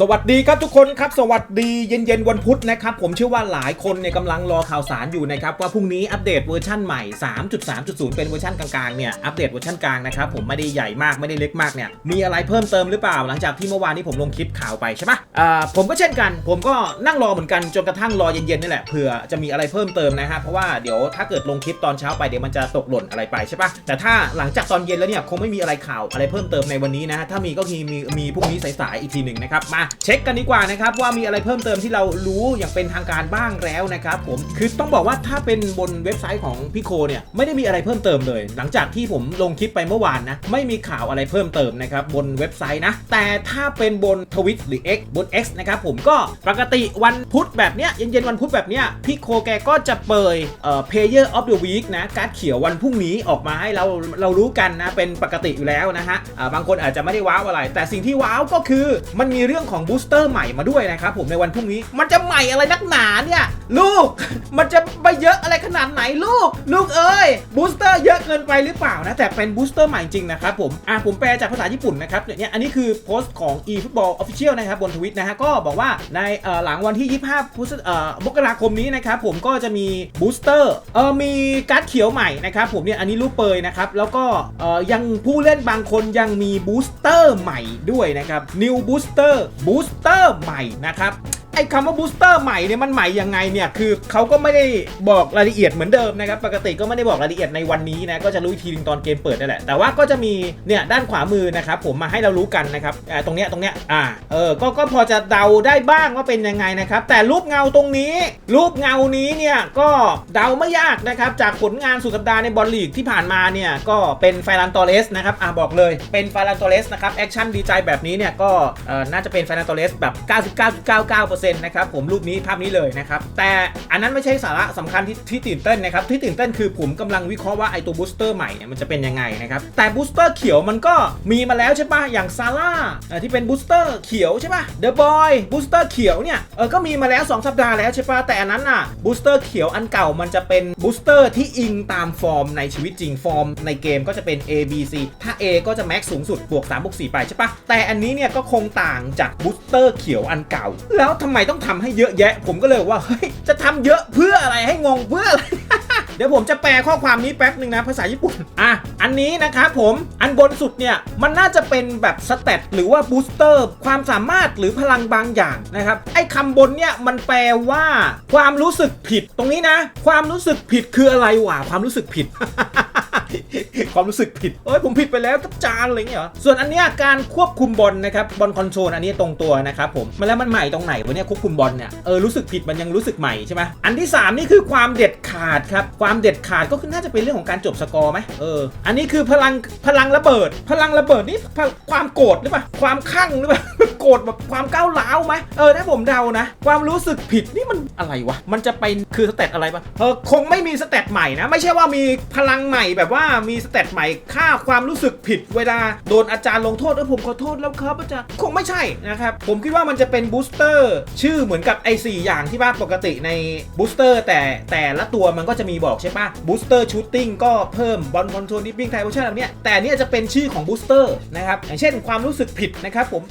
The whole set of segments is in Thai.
สวัสดีครับทุกคนครับ สวัสดีเย็นๆวันพุธนะครับ ผมเชื่อว่าหลายคนเนี่ยกำลังรอข่าวสารอยู่นะครับ ว่าพรุ่งนี้อัปเดตเวอร์ชันใหม่ 3.3.0 เป็นเวอร์ชันกลางๆเนี่ยอัปเดตเวอร์ชันกลางนะครับผมไม่ได้ใหญ่มากไม่ได้เล็กมากเนี่ยมีอะไรเพิ่มเติมหรือเปล่า หลังจากที่เมื่อวานนี้ผมลงคลิปข่าวไปใช่ปะอ่าผมก็เช่นกัน ผมก็นั่งรอเหมือนกันจนกระทั่งรอเย็นๆนี่แหละเผื่อจะมีอะไรเพิ่มเติมนะฮะเพราะว่าเดี๋ยวถ้าเกิดลงคลิปตอนเช้าไปเดี๋ยวมันจะตกหล่นอะไรไปใช่ปะแต่ถ้าหลังจากตอนเย็นแล้วเนี่ยคงไม่มีอะไรข่าวอะไรเพิ่มเติมในวันนี้นะฮะถ้ามีก็มีมีพรุ่งนี้สายๆอีกทีหนึ่งนะครับมาเช็คกันดีกว่านะครับว่ามีอะไรเพิ่มเติมที่เรารู้อย่างเป็นทางการบ้างแล้วนะครับผมคือต้องบอกว่าถ้าเป็นบนเว็บไซต์ของพี่โคเนี่ยไม่ได้มีอะไรเพิ่มเติมเลย หลังจากที่ผมลงคลิปไปเมื่อวานนะไม่มีข่าวอะไรเพิ่มเติมนะครับบนเว็บไซต์นะ แต่ถ้าเป็นบนทวิตหรือ X บน X นะครับผมก็ปกติวันพุธแบบเนี้ยเย็นๆวันพุธแบบเนี้ยพี่โคแกก็จะเปิดเอ่อ Player of the Week นะการ์ดเขียววันพรุ่งนี้ออกมาให้เราเรารู้กันนะเป็นปกติอยู่แล้วนะฮะบางคนอาจจะไม่ได้ว้าวอะไร แต่สิ่งที่ว้าวก็คือมันมีเรื่องของของบูสเตอร์ใหม่มาด้วยนะครับผมในวันพรุ่งนี้ มันจะใหม่อะไรนักหนาเนี่ย ลูก มันจะไปเยอะอะไรขนาดไหนลูก ลูกเอ้ยบูสเตอร์เยอะเกินไปหรือเปล่านะ แต่เป็นบูสเตอร์ใหม่จริงนะครับผมอะผมแปลจากภาษาญี่ปุ่นนะครับเนี่ยอันนี้คือโพสต์ของ eFootball Official นะครับบนทวิตนะฮะก็บอกว่าในหลังวันที่ 25พฤศเอ่อมกราคมนี้นะครับผมก็จะมีบูสเตอร์เออมีการ์ดเขียวใหม่นะครับผมเนี่ยอันนี้รูปเปยนะครับแล้วก็ยังผู้เล่นบางคนยังมีบูสเตอร์ใหม่ด้วยนะครับ New Booster ูสเตอร์ใหม่นะครับ ไอ้คำว่าบูสเตอร์ใหม่เนี่ยมันใหม่ยังไงเนี่ยคือเขาก็ไม่ได้บอกรายละเอียดเหมือนเดิมนะครับปกติก็ไม่ได้บอกรายละเอียดในวันนี้นะก็จะรู้อีกทีนึงตอนเกมเปิดนั่นแหละแต่ว่าก็จะมีเนี่ยด้านขวามือนะครับผมมาให้เรารู้กันนะครับตรงเนี้ยตรงเนี้ยอ่าเออก็ก็พอจะเดาได้บ้างว่าเป็นยังไงนะครับแต่รูปเงาตรงนี้ รูปเงานี้เนี่ยก็เดาไม่ยากนะครับจากผลงานสุดสัปดาห์ในบอลลีกที่ผ่านมาเนี่ยก็เป็นไฟรันตอเรสนะครับอ่าบอกเลยเป็นไฟรันตอเรสนะครับแอคชั่นดีใจแบบนี้เนี่ยก็เออน่าจะเป็นไฟรันตอเรสแบบ 99.99%นะครับผมรูปนี้ภาพนี้เลยนะครับ แต่อันนั้นไม่ใช่สาระสำคัญที่ที่ตื่นเต้นนะครับ ที่ตื่นเต้นคือผมกำลังวิเคราะห์ว่าไอตัวบูสเตอร์ใหม่เนี่ยมันจะเป็นยังไงนะครับ แต่บูสเตอร์เขียวมันก็มีมาแล้วใช่ปะอย่างซาร่าอ่าที่เป็นบูสเตอร์เขียวใช่ปะเดอะบอยบูสเตอร์เขียวเนี่ยเออก็มีมาแล้ว 2 สัปดาห์แล้วใช่ปะแต่อันนั้นอะบูสเตอร์เขียวอันเก่ามันจะเป็นบูสเตอร์ที่อิงตามฟอร์มในชีวิตจริงฟอร์ม ในเกมก็จะเป็น A B C ถ้า A ก็จะแม็กสูงสุดบวก3บวก4ไปใช่ปะแต่อันนี้เนี่ยก็คงต่างจากบูสเตอร์เขียวอันเก่า แล้วทำไมต้องทำให้เยอะแยะ ผมก็เลยว่าเฮ้ยจะทำเยอะเพื่ออะไรให้งงเพื่ออะไรเดี๋ยวผมจะแปลข้อความนี้แป๊บหนึ่งนะภาษาญี่ปุ่น อะ อันนี้นะครับผม อันบนสุดเนี่ย มันน่าจะเป็นแบบสเตตหรือว่าบูสเตอร์ความสามารถหรือพลังบางอย่างนะครับ ไอ้คำบนเนี่ย มันแปลว่า ความรู้สึกผิดตรงนี้นะ ความรู้สึกผิดคืออะไรวะความรู้สึกผิด ความรู้สึกผิดเอ้ยผมผิดไปแล้วกับจานอะไรเงี้ยเหรอส่วนอันเนี้ยการควบคุมบอลนะครับบอลคอนโทรลอันนี้ตรงตัวนะครับผมมาแล้วมันใหม่ตรงไหนวะเนี่ยควบคุมบอลเนี่ยเออรู้สึกผิดมันยังรู้สึกใหม่ใช่ไหมอันที่ 3 นี่คือความเด็ดขาดครับความเด็ดขาดก็คือน่าจะเป็นเรื่องของการจบสกอร์ไหมเอออันนี้คือพลังพลังระเบิด พลังระเบิดนี่ความโกรธหรือเปล่าความข้างหรือเปล่าโกรธแบบความก้าวร้าวไหมเออถ้าผมเดานะ ความรู้สึกผิดนี่มันอะไรวะมันจะไปคือสเตตอะไรปะเออคงไม่มีสเตตใหม่นะ ไม่ใช่ว่ามีพลังใหม่แบบว่าามีสเตตใหม่ค่าความรู้สึกผิดเวลาโดนอาจารย์ลงโทษเออผมขอโทษแล้วครับอาจารย์คงไม่ใช่นะครับ ผมคิดว่ามันจะเป็นบูสเตอร์ชื่อเหมือนกับไอ้สอย่างที่ว่าปกติในบูสเตอร์แต่แต่ละตัวมันก็จะมีบอกใช่ปะบูสเตอร์ชูตติ้งก็เพิ่มบอลคอนโทรลดิปปิ้งไทโอชั่นแบบเนี้ยแต่นเนี่ยจะเป็นชื่อของบูสเตอร์นะครับอย่างเช่นความรู้สึกผิดนะครับผม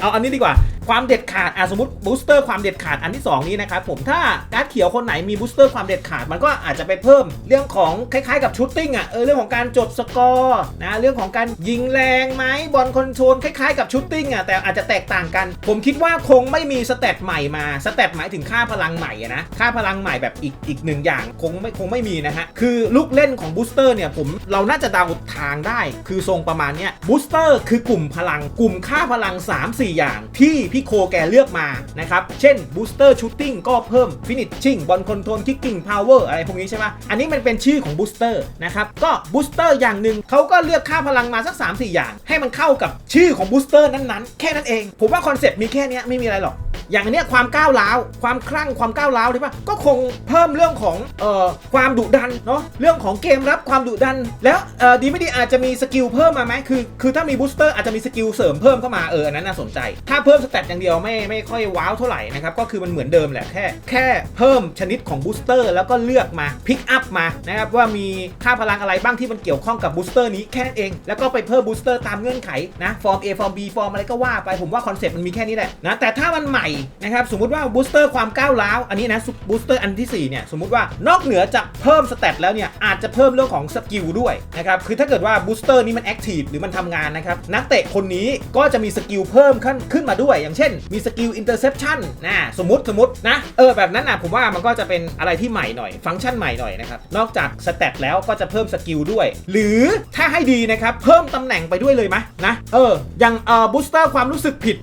เอาอันนี้ดีกว่าความเด็ดขาดอะสมมติบูสเตอร์ความเด็ดขาดอันที่ 2 นี้นะครับผมถ้าการ์ดเขียวคนไหนมีบูสเตอร์ความเด็ดขาดมันก็อาจจะไปเพิ่มเรื่องของคล้ายๆกับชูตติ้งอะเออเรื่องของการจบสกอร์นะเรื่องของการยิงแรงไหมบอลคอนโทรลคล้ายๆกับชูตติ้งอะแต่อาจจะแตกต่างกัน ผมคิดว่าคงไม่มีสเตตใหม่มาสเตตหมายถึงค่าพลังใหม่นะค่าพลังใหม่แบบอีกอีกหนึ่งอย่างคงไม่คงไม่มีนะฮะคือลูกเล่นของบูสเตอร์เนี่ยผมเราน่าจะเดาทางได้ คือทรงประมาณเนี้ยบูสเตอร์คือกลุ่มพลังกลุ่มค่าพลัง 3-4 อย่างที่พี่โคแกเลือกมานะครับเช่นบูสเตอร์ชูตติ้งก็เพิ่มฟินิชชิ่งบอลคอนโทรลคิกกิ้งพาวเวอร์อะไรพวกนี้ใช่ปะอันนี้มันเป็นชื่อของบูสเตอร์นะครับก็บูสเตอร์อย่างหนึ่งเขาก็เลือกค่าพลังมาสัก 3-4 อย่าง ให้มันเข้ากับชื่อของบูสเตอร์นั้นๆ แค่นั้นเอง ผมว่าคอนเซ็ปต์มีแค่นี้ไม่มีอะไรหรอก อย่างนเนี้ยความก้าวร้าวความคลั่งความก้าวร้าวใช่ปะก็คงเพิ่มเรื่องของเอ่อความดุดันเนาะเรื่องของเกมรับความดุดัน แล้วเอ่อดีไม่ดีอาจจะมีสกิลเพิ่มมาไหมคือคือถ้ามีบูสเตอร์อาจจะมีสกิลเสริมเพิ่มเข้ามาเอออันนั้นน่าสนใจ ถ้าเพิ่มสเตตอย่างเดียวไม่ไม่ค่อยว้าวเท่าไหร่นะครับก็คือมันเหมือนเดิมแหละแค่แค่เพิ่มชนิดของบูสเตอร์แล้วก็เลือกมาพิกอัพมานะครับว่ามีค่าพลังอะไรบ้างที่มันเกี่ยวข้องกับบูสเตอร์นี้แค่นั้นเอง แล้วก็ไปเพิ่มบูสเตอร์ตามเงื่อนไขนะฟอร์ม A ฟอร์ม B ฟอร์มอะไรก็ว่าไปผมว่าคอนเซ็ปต์มันมีแค่นี้แหละนะแต่ถ้ามันใหม่นะครับสมมุติว่าบูสเตอร์ความก้าวร้าวอันนี้นะบูสเตอร์อันที่สี่เนี่ยสมมุติว่านอกเหนือจากเพิ่มสเตตแล้วเนี่ยอาจจะเพิ่มเรื่องของสกิลด้วยนะครับคือถ้าเกิดว่าบูสเตอร์นี้มันแอคทีฟหรือมันทำงานนะครับนักเตะคนนี้ก็จะมีสกิลเพิ่มขึ้นขึ้นมาด้วย อย่างเช่น มีสกิลอินเตอร์เซปชันนะสมมติสมมตินะเออแบบนั้นนะผมว่ามันก็จะเป็นอะไรที่ใหม่หน่อย ฟังก์ชันใหม่หน่อยนะครับนอกจากสเตตแล้วก็จะเพิ่มสกิลด้วย หรือถ้าให้ดีนะครับเพิ่มตำแหน่งไปด้วยเลยไหมนะเอออย่างเออบูสเตอร์ความรู้สึกผิด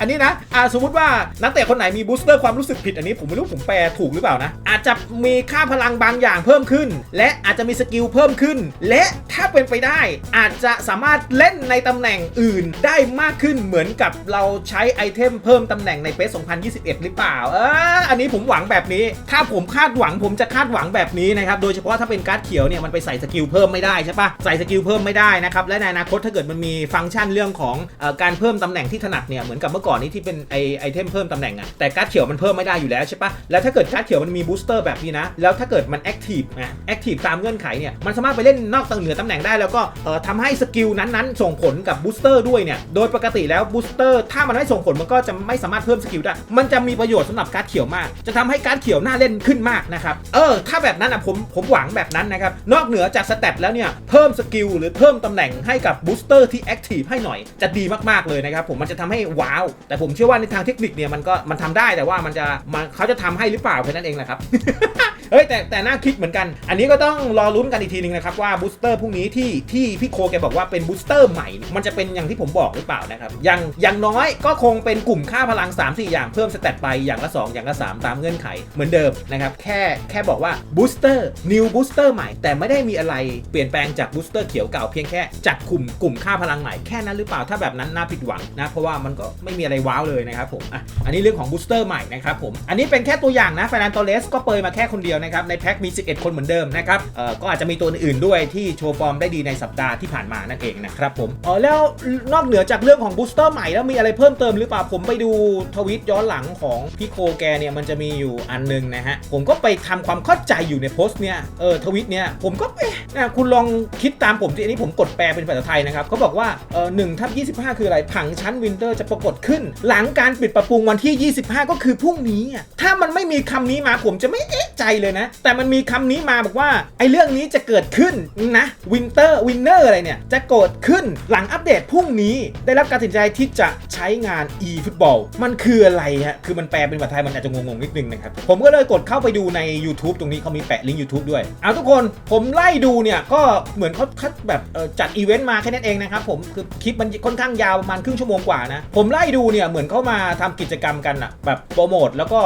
อันนี้นะอ่าสมมติว่านักเตะคนไหนมีบูสเตอร์ความรู้สึกผิดอันนี้ผมไม่รู้ผมแปลถูกหรือเปล่านะ อาจจะมีค่าพลังบางอย่างเพิ่มขึ้น และอาจจะมีสกิลเพิ่มขึ้น และถ้าเป็นไปได้ อาจจะสามารถเล่นในตำแหน่งอื่นได้มากขึ้นเหมือนกับเราใช้ไอเทมเพิ่มตำแหน่งในเปส2021 หรือเปล่า เอออันนี้ผมหวังแบบนี้ ถ้าผมคาดหวังผมจะคาดหวังแบบนี้นะครับ โดยเฉพาะถ้าเป็นการ์ดเขียวเนี่ยมันไปใส่สกิลเพิ่มไม่ได้ใช่ปะใส่สกิลเพิ่มไม่ได้นะครับ และในอนาคตถ้าเกิดมันมีฟังก์ชันเรื่องของอการเพิ่มตำแหน่งที่ถนัดเนี่ยเหมือนกับเมื่อก่อนนี้ที่เป็นไอไอเทมเพิ่มตำแหน่งอะแต่การ์ดเขียวมันเพิ่มไม่ได้อยู่แล้วใช่ปะแล้วถ้าเกิดการ์ดเขียวมันมีบูสเตอร์แบบนี้นะ แล้วถ้าเกิดมันแอคทีฟนะแอคทีฟตามเงื่อนไขเนี่ย มันสามารถไปเล่นนอกตำเหนือตำแหน่งได้แล้วก็เอ่อทำให้สกิลนั้นๆ ส่งผลกับบูสเตอร์ด้วยเนี่ย โดยปกติแล้วบูสเตอร์ถ้ามันไม่ส่งผลมันก็จะไม่สามารถเพิ่มสกิลได้ มันจะมีประโยชน์สำหรับการ์ดเขียวมาก จะทำให้การ์ดเขียวน่าเล่นขึ้นมากนะครับ เออ ถ้าแบบนั้นอะผมผมหวังแบบนั้นนะครับ นอกเหนือจากสเตตแล้วเนี่ย เพิ่มสกิลหรือเพิ่มตำแหน่งให้กับบูสเตอร์ที่แอคทีฟให้หน่อย จะดีมากๆเลยนะครับผมมันจะทำให้ว้าวแต่ผมเชื่อว่าในทางเทคนิคเนี่ยมันก็มันทำได้แต่ว่ามันจะมันเขาจะทำให้หรือเปล่าแค่นั้นเองแหละครับ เฮ้ยแต่แต่น่าคิดเหมือนกัน อันนี้ก็ต้องรอลุ้นกันอีกทีหนึงนะครับว่าบูสเตอร์พวกนี้ที่ที่พี่โคแกบอกว่าเป็นบูสเตอร์ใหม่ มันจะเป็นอย่างที่ผมบอกหรือเปล่านะครับอย่างอย่างน้อยก็คงเป็นกลุ่มค่าพลัง 3 4 อย่างเพิ่มสเตตไปอย่างละ 2 อย่างละ 3 ตามเงื่อนไขเหมือนเดิมนะครับแค่แค่บอกว่าบูสเตอร์นิวบูสเตอร์ใหม่แต่ไม่ได้มีอะไรเปลี่ยนแปลงจากบูสเตอร์เขียวเก่าเพียงแค่จัดกลุ่มกลุ่มค่าพลังใหม่แค่นั้นหรือเปล่าถ้าแบบนั้นน่าผิดหวังนะเพราะว่ามันก็ไม่มีอะไรว้าวเลยนะครับผมอะอันนี้เรื่องของบูสเตอร์ใหม่นะครับผมอันนี้เป็นแค่ตัวอย่างนะแฟนตอเลสก็เปยมาแค่คนเดียวนะครับในแพ็คมี 11 คนเหมือนเดิมนะครับเอ่อก็อาจจะมีตัวอื่นด้วยที่โชว์ฟอร์มได้ดีในสัปดาห์ที่ผ่านมานั่นเองนะครับผมอ๋อแล้วนอกเหนือจากเรื่องของบูสเตอร์ใหม่แล้วมีอะไรเพิ่มเติมหรือเปล่าผมไปดูทวิตย้อนหลังของพี่โคแกเนี่ยมันจะมีอยู่อันหนึงนะฮะผมก็ไปทำความเข้าใจอยู่ในโพสต์เนี่ยเออทวิตเนี่ยผมก็เอ๊ะนะคุณลองคิดตามผมสิอันนี้ผมกดแปลเป็นภาษาไทยนะครับเขาบอกว่าเออหนึ่งทับยี่สิบห้าคืออะไรผังชั้นวินเตอร์จะปรากฏขึ้น หลังการปิดปรับปรุงวันที่ 25 ก็คือพรุ่งนี้ถ้ามันไม่มีคำนี้มาผมจะไม่เอ๊ะใจเลยนะ แต่มันมีคำนี้มาบอกว่าไอ้เรื่องนี้จะเกิดขึ้นนะวินเตอร์วินเนอร์อะไรเนี่ย จะเกิดขึ้นหลังอัปเดตพรุ่งนี้ ได้รับการตัดสินใจที่จะใช้งาน e ฟุตบอลมันคืออะไรฮะคือมันแปลเป็นภาษาไทยมันอาจจะงงๆนิดนึงนะครับผมก็เลยกดเข้าไปดูใน YouTube ตรงนี้เขามีแปะลิงก์ YouTube ด้วยเอาทุกคนผมไล่ดูเนี่ยก็เหมือนเขาคัดแบบจัดอีเวนต์มาแค่นั้นเองนะครับผมคือคลิปมันค่อนข้างยาวประมาณครึ่งชั่วโมงกว่านะผมไล่ดูเนี่ยเหมือนเขามาทำกิจกรรมกันอะแบบโปรโมทแล้วก็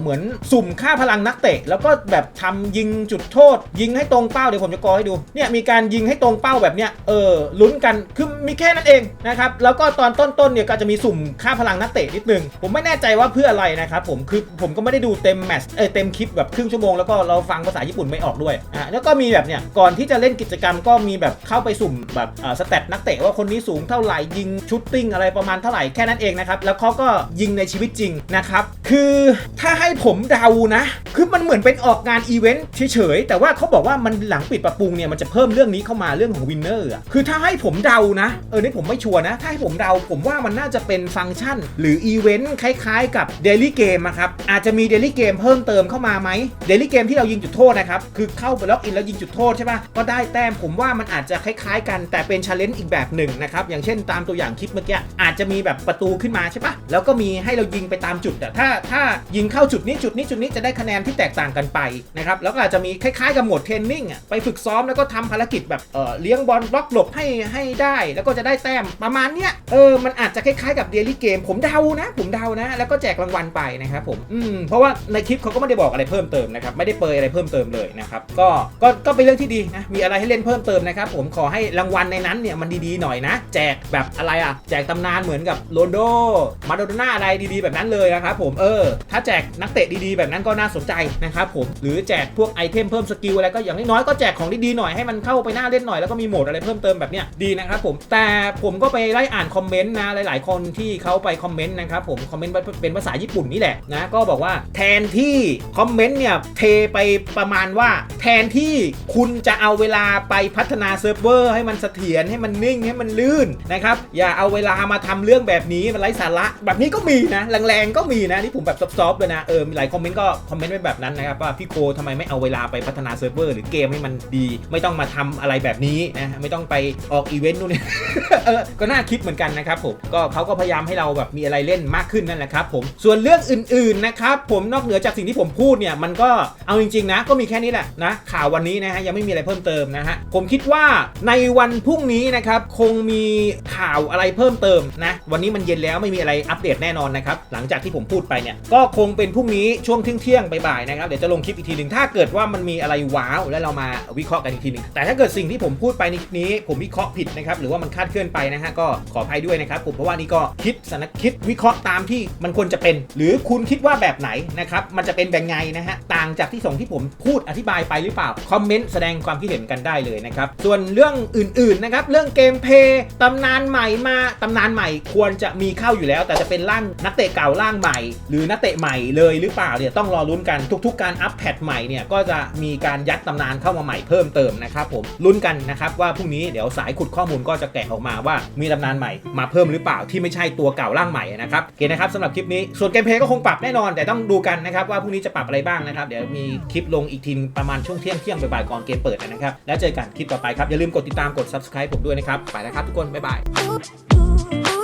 เหมือนสุ่มค่าพลังนักเตะแล้วก็แบบทำยิงจุดโทษ ยิงให้ตรงเป้าเดี๋ยวผมจะกอให้ดูเนี่ยมีการยิงให้ตรงเป้าแบบเนี้ยเออลุ้นกันคือมีแค่นั้นเองนะครับแล้วก็ตอนต้นๆเนี่ยก็จะมีสุ่มค่าพลังนักเตะนิดนึง ผมไม่แน่ใจว่าเพื่ออะไรนะครับผมคือผมก็ไม่ได้ดูเต็มแมตช์เออเต็มคลิปแบบครึ่งชั่วโมงแล้วก็เราฟังภาษาญี่ปุ่นไม่ออกด้วยอะแล้วก็มีแบบเนี่ยก่อนที่จะเล่นกิจกรรมก็มีแบบเข้าไปสุ่มแบบอ่าสเตตนักเตะว่าคนนี้สูงเท่าไหร่ยิงชุดติ้งอะไรประมาณเท่าไหร่แค่นั้นเองนะครับแล้วเขาก็ยิงในชีวิตจริงนะครับคือถ้าให้ผมเดานะ คือมันเหมือนเป็นออกงานอีเวนต์เฉยๆ แต่ว่าเขาบอกว่ามันหลังปิดปรับปรุงเนี่ยมันจะเพิ่มเรื่องนี้เข้ามาเรื่องของวินเนอร์อะคือถ้าให้ผมเดานะ เออนี่ผมไม่ชัวร์นะ ถ้าให้ผมเดาผมว่ามันน่าจะเป็นฟังก์ชัน หรืออีเวนต์คล้ายๆ กับเดลี่เกมนะครับอาจจะมีเดลี่เกมเพิ่มเติมเข้ามาไหมเดลี่เกมที่เรายิงจุดโทษนะครับคือเข้าไปล็อกอินแล้วยิงจุดโทษใช่ป่ะก็ได้แต้มผมว่ามันอาจจะคล้ายๆ กันแต่เป็นชาเลนจ์อีกแบบหนึ่งนะครับอย่างเช่นตามตัวอย่างคลิปเมื่อกี้อาจจะมีแบบประตูขึ้นมาใช่ป่ะแล้วก็มีให้เรายิงไปตามจุดแต่ถ้าถ้ายิงเข้าจุดนี้จุดนี้จุดนี้จะได้คะแนนที่แตกต่างกันไปนะครับแล้วก็อาจจะมีคล้ายๆกับโหมดเทรนนิ่งอะไปฝึกซ้อมแล้วก็ทำภารกิจแบบเออเลี้ยงบอลบล็อกหลบให้ให้ได้ แล้วก็จะได้แต้มประมาณเนี้ยเออมันอาจจะคล้ายๆกับเดลี่เกมผมเดานะ ผมเดานะ แล้วก็แจกรางวัลไปนะครับผมอืมเพราะว่าในคลิปเขาก็ไม่ได้บอกอะไรเพิ่มเติมนะครับไม่ได้เปยอะไรเพิ่มเติมเลยนะครับก็ก็ก็เป็นเรื่องที่ดีนะมีอะไรให้เล่นเพิ่มเติมนะครับผมขอให้รางวัลในนั้นเนี่ยมันดีๆหน่อยนะ แจกแบบอะไรอะแจกตำนานเหมือนกับโรนโดมาโดน่าอะไรดีๆ แบบนั้นเลยนะครับผมเออถ้าแจกนักเตะดีๆ แบบนั้นก็น่าสนใจนะครับผมหรือแจกพวกไอเทมเพิ่มสกิลอะไรก็อย่างน้อยก็แจกของดีๆหน่อยให้มันเข้าไปหน้าเล่นหน่อยแล้วก็มีโหมดอะไรเพิ่มเติมแบบเนี้ยดีนะครับผมแต่ผมก็ไปไล่อ่านคอมเมนต์นะหลาย ๆ คนที่เขาไปคอมเมนต์นะครับผมคอมเมนต์เป็นภาษาญี่ปุ่นนี่แหละนะก็บอกว่าแทนที่คอมเมนต์เนี่ยเทไปประมาณว่า แทนที่คุณจะเอาเวลาไปพัฒนาเซิร์ฟเวอร์ให้มันเสถียรให้มันนิ่งให้มันลื่นนะครับอย่าเอาเวลามาทำเรื่องแบบนี้มันไร้สาระแบบนี้ก็มีนะแรงๆก็มีนะนี่ผมแบบซอฟๆเลยนะเออหลายคอมเมนต์ก็คอมเมนต์ไว้แบบนั้นนะครับว่าพี่โคทำไมไม่เอาเวลาไปพัฒนาเซิร์ฟเวอร์หรือเกมให้มันดี ไม่ต้องมาทำอะไรแบบนี้นะไม่ต้องไปออกอีเวนต์นู่นนี่เออก็น่าคิดเหมือนกันนะครับผมก็เขาก็พยายามให้เราแบบมีอะไรเล่นมากขึ้นนั่นแหละครับผมส่วนเรื่องอื่นๆนะครับผมนอกเหนือจากสิ่งที่ผมพูดเนี่ยมันก็เอาจริงๆนะก็มีแค่นี้แหละนะข่าววันนี้นะฮะยังไม่มีอะไรเพิ่มเติมนะฮะผมคิดว่าในวันพรุ่งนี้นะครับคงมีข่าวอะไรเพิ่มเติมนะวันนี้มันเย็นแล้วไม่มีอะไรอัปเดตแน่นอนนะครับหลังจากที่ผมพูดไปเนี่ยก็คงเป็นพรุ่งนี้ช่วงเที่ยงๆบ่ายๆนะครับเดี๋ยวจะลงคลิปอีกทีหนึ่งถ้าเกิดว่ามันมีอะไรว้าวแล้วเรามาวิเคราะห์กันอีกทีหนึ่งแต่ถ้าเกิดสิ่งที่ผมพูดไปในคลิปนี้ ผมวิเคราะห์ผิดนะครับหรือว่ามันคาดเคลื่อนไปนะฮะก็ขออภัยด้วยนะครับผมเพราะว่านี่ก็คิดสนักคิดวิเคราะห์ตามที่มันควรจะเป็น หรือคุณคิดว่าแบบไหนนะครับมันจะเป็นแบบไงนะฮะต่างจากที่ส่งที่ผมพูดอธิบายไปหรือเปล่าคอมเมนต์แสดงความคิดเห็นกันได้เลยนะครับส่วนเรื่องอื่นๆนะครับเรื่องเกมเพย์ตำนานใหม่มาตำนานใหม่ควรจะมีเข้าอยู่แล้ว แต่จะเป็นร่างนักเตะเก่าร่างใหม่ หรือนักเตะใหม่เลยหรือเปล่าเนี่ยต้องรอลุ้นกันทุก ๆ การอัปแพทใหม่เนี่ยก็จะมีการยัดตำนานเข้ามาใหม่เพิ่มเติมนะครับผมลุ้นกันนะครับว่าพรุ่งนี้เดี๋ยวสายขุดข้อมูลก็จะแกะออกมาว่ามีตำนานใหม่มาเพิ่มหรือเปล่าที่ไม่ใช่ตัวเก่าร่างใหม่นะครับโอเคนะครับสำหรับคลิปนี้ส่วนเกมเพลย์ก็คงปรับแน่นอน แต่ต้องดูกันนะครับว่าพรุ่งนี้จะปรับอะไรบ้างนะครับเดี๋ยวมีคลิปลงอีกทีประมาณช่วงเที่ยงเที่ยงบ่ายๆก่อนเกมเปิดนะครับแล้วเจอกันคลิปต่อไปครับอย่าลืมกดติดตามกด subscribe ผมด้วยนะครับไปแล้วครับทุกคนบ๊ายบาย